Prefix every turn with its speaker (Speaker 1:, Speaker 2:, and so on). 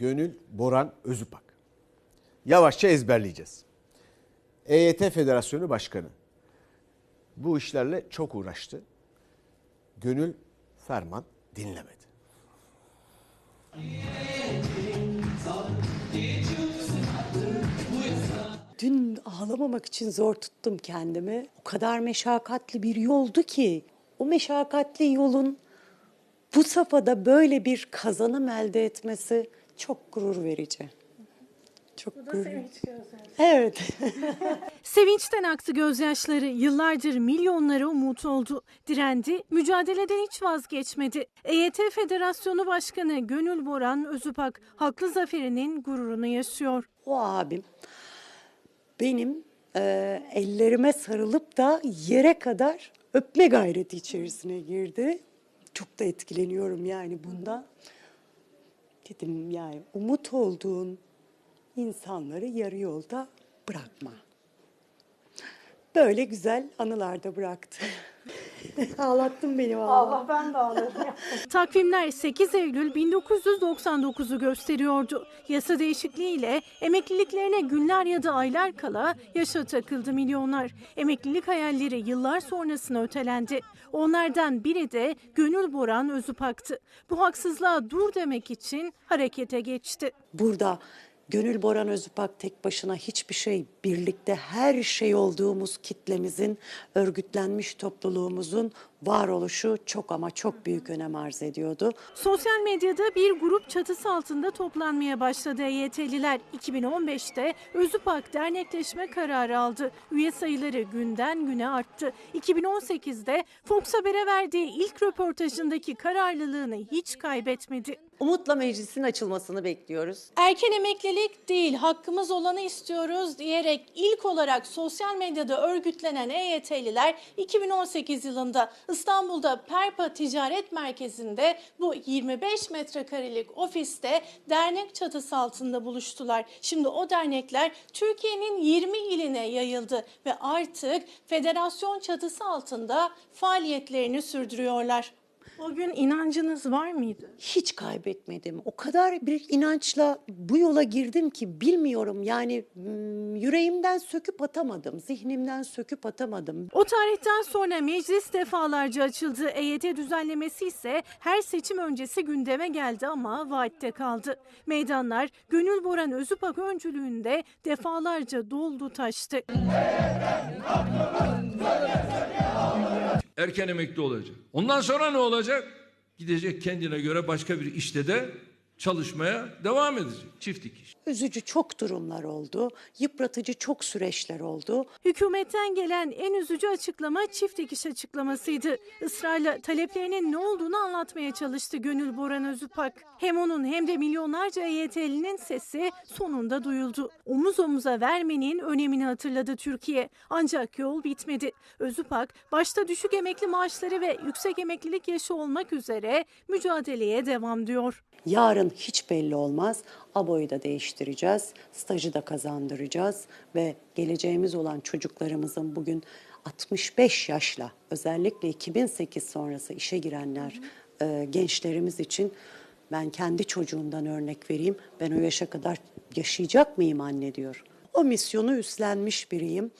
Speaker 1: Gönül Boran Özüpak. Yavaşça ezberleyeceğiz. EYT Federasyonu Başkanı. Bu işlerle çok uğraştı. Gönül ferman dinlemedi.
Speaker 2: Dün ağlamamak için zor tuttum kendimi. O kadar meşakkatli bir yoldu ki o meşakkatli yolun bu safhada böyle bir kazanım elde etmesi çok gurur verici. Çok gurur. Evet.
Speaker 3: Sevinçten aktı gözyaşları, yıllardır milyonlara umut oldu. Direndi, mücadeleden hiç vazgeçmedi. EYT Federasyonu Başkanı Gönül Boran Özüpak, haklı zaferinin gururunu yaşıyor.
Speaker 2: O abim benim e, ellerime sarılıp da yere kadar öpme gayreti içerisine girdi. Çok da etkileniyorum yani bundan. Dedim yani umut olduğun insanları yarı yolda bırakma. Böyle güzel anılarda bıraktı. Ağlattın beni vallahi.
Speaker 3: Takvimler 8 Eylül 1999'u gösteriyordu. Yasa değişikliğiyle emekliliklerine günler ya da aylar kala yaşa takıldı milyonlar. Emeklilik hayalleri yıllar sonrasına ötelendi. Onlardan biri de Gönül Boran Özüpak'tı. Bu haksızlığa dur demek için harekete geçti.
Speaker 2: Burada Gönül Boran Özüpak tek başına hiçbir şey, birlikte her şey olduğumuz kitlemizin, örgütlenmiş topluluğumuzun varoluşu çok ama çok büyük önem arz ediyordu.
Speaker 3: Sosyal medyada bir grup çatısı altında toplanmaya başladı EYT'liler. 2015'te Özüpak dernekleşme kararı aldı. Üye sayıları günden güne arttı. 2018'de Fox Haber'e verdiği ilk röportajındaki kararlılığını hiç kaybetmedi.
Speaker 2: Umutla meclisin açılmasını bekliyoruz.
Speaker 3: Erken emeklilik değil, hakkımız olanı istiyoruz diyerek ilk olarak sosyal medyada örgütlenen EYT'liler 2018 yılında İstanbul'da Perpa Ticaret Merkezi'nde bu 25 metrekarelik ofiste dernek çatısı altında buluştular. Şimdi o dernekler Türkiye'nin 20 iline yayıldı ve artık federasyon çatısı altında faaliyetlerini sürdürüyorlar. O gün inancınız var mıydı?
Speaker 2: Hiç kaybetmedim. O kadar bir inançla bu yola girdim ki bilmiyorum yani mm, yüreğimden söküp atamadım, zihnimden söküp atamadım.
Speaker 3: O tarihten sonra meclis defalarca açıldı. EYT düzenlemesi ise her seçim öncesi gündeme geldi ama vaatte kaldı. Meydanlar Gönül Boran Özüpak öncülüğünde defalarca doldu taştı.
Speaker 4: Erken emekli olacak. Ondan sonra ne olacak? Gidecek kendine göre başka bir işte de çalışmaya devam edecek. Çift dikiş.
Speaker 2: Üzücü çok durumlar oldu, yıpratıcı çok süreçler oldu.
Speaker 3: Hükümetten gelen en üzücü açıklama çift dikiş açıklamasıydı. Israrla taleplerinin ne olduğunu anlatmaya çalıştı Gönül Boran Özüpak. Hem onun hem de milyonlarca EYT'linin sesi sonunda duyuldu. Omuz omuza vermenin önemini hatırladı Türkiye. Ancak yol bitmedi. Özüpak başta düşük emekli maaşları ve yüksek emeklilik yaşı olmak üzere mücadeleye devam diyor.
Speaker 2: Yarın hiç belli olmaz. ABO'yu da değiştireceğiz, stajı da kazandıracağız ve geleceğimiz olan çocuklarımızın bugün 65 yaşla özellikle 2008 sonrası işe girenler, e, gençlerimiz için ben kendi çocuğumdan örnek vereyim. Ben o yaşa kadar yaşayacak mıyım anne diyor. O misyonu üstlenmiş biriyim.